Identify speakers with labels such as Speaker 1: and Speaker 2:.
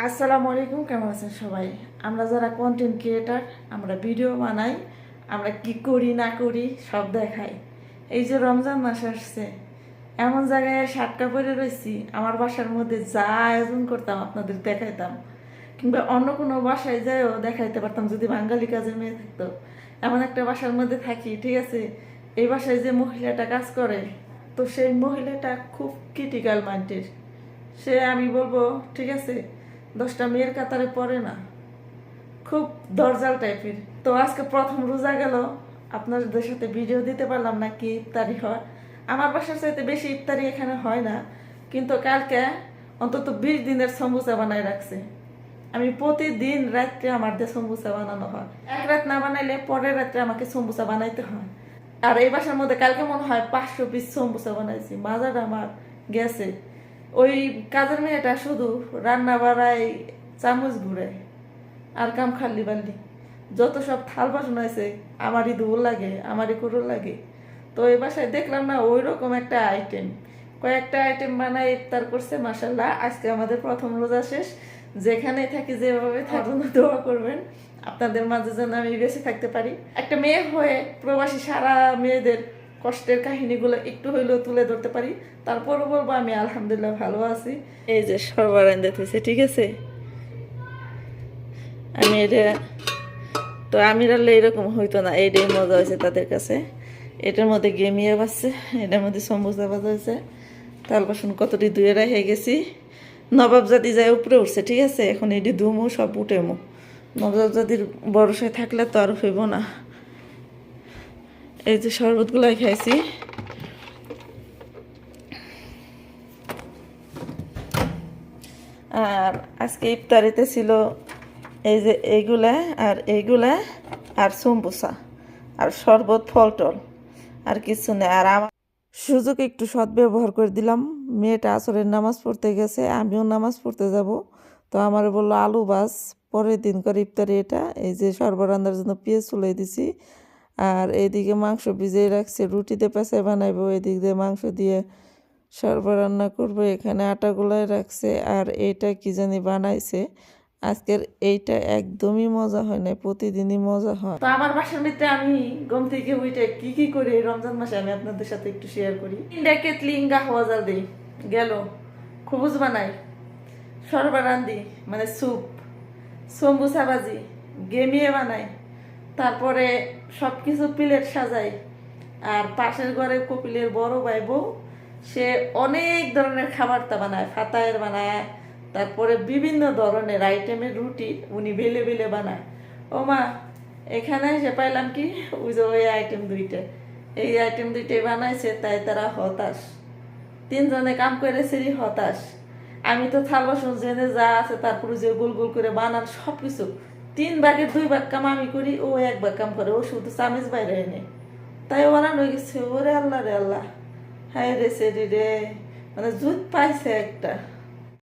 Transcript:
Speaker 1: আসসালামু আলাইকুম, কেমন আছেন সবাই? আমরা যারা কন্টেন্ট ক্রিয়েটার আমরা ভিডিও বানাই, আমরা কি করি, না করি, সব দেখাই। এই যে রমজান মাস আসছে, এমন জায়গায় সাতটা পরে রয়েছি, আমার বাসার মধ্যে যা আয়োজন করতাম আপনাদের দেখাইতাম। কিংবা অন্য কোনো বাসায় যাইও দেখাইতে পারতাম, যদি বাঙালি কাজের মেয়ে থাকতো। এমন একটা বাসার মধ্যে থাকি, ঠিক আছে? এই বাসায় যে মহিলাটা কাজ করে, তো সেই মহিলাটা খুব ক্রিটিক্যাল মাইন্ডের সে আমি বলব, ঠিক আছে? দশটা মেয়ের কাতারে পড়ে না। খুব দরজাল টাইপের। তো আজকে প্রথম রোজা গেল। আপনাদের সাথে ভিডিও দিতে পারলাম না কি ইফতারি হয়। আমার বাসার চাইতে বেশি ইফতারি এখানে হয় না। কিন্তু কালকে অন্তত বিশ দিনের সমুচা বানায় রাখছে। আমি প্রতিদিন রাত্রে আমার দিয়ে সমুচা বানানো হয়। এক রাত না বানাইলে পরের রাত্রে আমাকে সমুচা বানাইতে হয়। আর এই বাসার মধ্যে কালকে মনে হয় পাঁচশো পিস সমুচা বানাইছি। মাজাটা আমার গেছে। ওই কাজের মেয়েটা শুধু রান্না বাড়ায় চামচ ঘুরে আর কাম খাল্লি বাল্লি যত সব থাল বাসন আছে আমারই দূর লাগে, আমারই কুরুর লাগে। তো এই বাসায় দেখলাম না ওই রকম একটা আইটেম কয়েকটা আইটেম বানায় ইফতার করছে মাসাল্লাহ আজকে আমাদের প্রথম রোজা শেষ। যেখানেই থাকি, যেভাবে থাকুন, দোয়া করবেন। আপনাদের মাঝে যেন আমি বেঁচে থাকতে পারি। একটা মেয়ে হয়ে প্রবাসী সারা মেয়েদের কষ্টের কাহিনীগুলো একটু হইলেও তুলে ধরতে পারি। তারপরও বলব আমি আলহামদুলিল্লাহ ভালো আছি। এই যে সর্বারান্দে থেছে ঠিক আছে? আমি এটা, তো আমি রাখলে এরকম হইতো না, এইটাই মজা হয়েছে তাদের কাছে। এটার মধ্যে গেমিয়া বাজছে এটার মধ্যে সমুচা বাজা হয়েছে। তাল বাসন কতটি ধুয়ে রেখে গেছি। নবাব জাতি যায় উপরে উঠছে, ঠিক আছে? এখন এটি ধুমু, সব উঠেমু নবাব জাতির বরসায় থাকলে তো আর হইব না। এই যে শরবত শরবতগুলাই খাইছি। আর আজকে ইফতারিতে ছিল এই যে এইগুলা, আর এইগুলা, আর সম্বুসা আর শরবত ফল টল আর কিছু নেই। আর আমার সুযোগ একটু সদ্ব্যবহার করে দিলাম। মেয়েটা আসরের নামাজ পড়তে গেছে, আমিও নামাজ পড়তে যাব। তো আমার বলল, আলু বাস, পরের দিন করে ইফতারি এটা। এই যে সর্বরান্নার জন্য পেঁয়াজ চুলে দিছি। আর এদিকে মাংস ভিজিয়ে রাখছে, রুটিতে পেঁচায় বানাইবো, এদিক দিয়ে মাংস দিয়ে সরবরাহ রান্না করব, এখানে আটা গুলাই রাখছে, আর এটা কি জানি বানাইছে। আজকের এইটা একদমই মজা হয় না প্রতিদিনই মজা হয়। তো আমার বাসার মধ্যে আমি গম থেকে উইটে কি কি করি, রমজান মাসে আমি আপনাদের সাথে একটু শেয়ার করি। ইন্ডা কেতলি হওয়া জাল দিই, গেল। খুবুজ বানাই সরবা রান্দি মানে স্যুপ সম্বুসা ভাজি গেমিয়ে বানাই। তারপরে সব কিছু প্লেট সাজাই। আর পাশের ঘরে কপিলের বড় ভাই বউ, সে অনেক ধরনের খাবারটা বানায়, ফাতায়ের বানায়, তারপরে বিভিন্ন ধরনের আইটেমের রুটি উনি বেলে বেলে বানায়। ও মা, এখানে এসে পাইলাম কি? ওই যে ওই আইটেম দুইটা। এই আইটেম দুইটাই বানাইছে, তাই তারা হতাশ। তিনজনে কাম করে সেরি হতাশ। আমি তো থাল বাসন জেনে যা আছে তারপরে যে গোল গোল করে বানান সব কিছু তিন ভাগের দুই ভাগ কাম আমি করি, ও এক ভাগ কাম করে। ও শুধু চামেজ বাইরে এনে তাই ওরা নই গেছে, ওরে আল্লাহ রে আল্লাহ। হায় রে সেরি রে। মানে জুত পাইছে একটা।